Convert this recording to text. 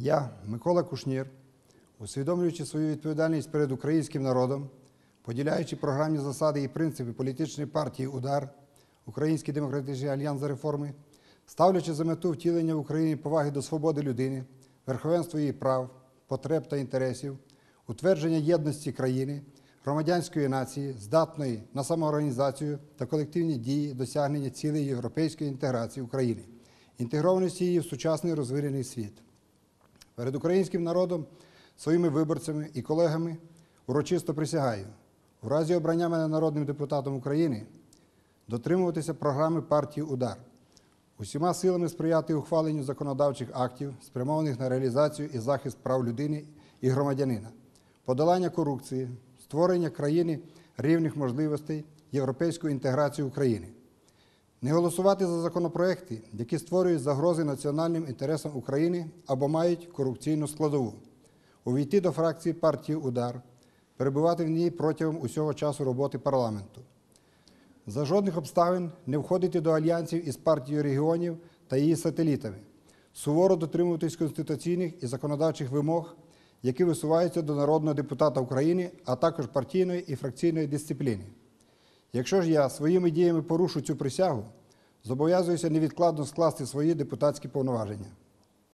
Я, Микола Кушнір, усвідомлюючи свою відповідальність перед українським народом, поділяючи програмні засади і принципи політичної партії Удар, Український демократичний альянс за реформи, ставлячи за мету втілення в Україні поваги до свободи людини, верховенства її прав, потреб та інтересів, утвердження єдності країни, громадянської нації, здатної на самоорганізацію та колективні дії досягнення цілей європейської інтеграції України, інтегрованості її в сучасний розвинений світ. Перед українським народом, своїми виборцями і колегами урочисто присягаю, в разі обрання мене народним депутатом України дотримуватися програми партії Удар, усіма силами сприяти ухваленню законодавчих актів, спрямованих на реалізацію і захист прав людини і громадянина, подолання корупції, створення країни рівних можливостей, європейської інтеграції України. Не голосувати за законопроекти, які створюють загрози національним інтересам України або мають корупційну складову, увійти до фракції партії Удар, перебувати в ній протягом усього часу роботи парламенту. За жодних обставин не входити до альянсів із партією регіонів та її сателітами, суворо дотримуватись конституційних і законодавчих вимог, які висуваються до народного депутата України, а також партійної і фракційної дисципліни. Якщо ж я своїми діями порушу цю присягу, зобов'язуюся невідкладно скласти свої депутатські повноваження.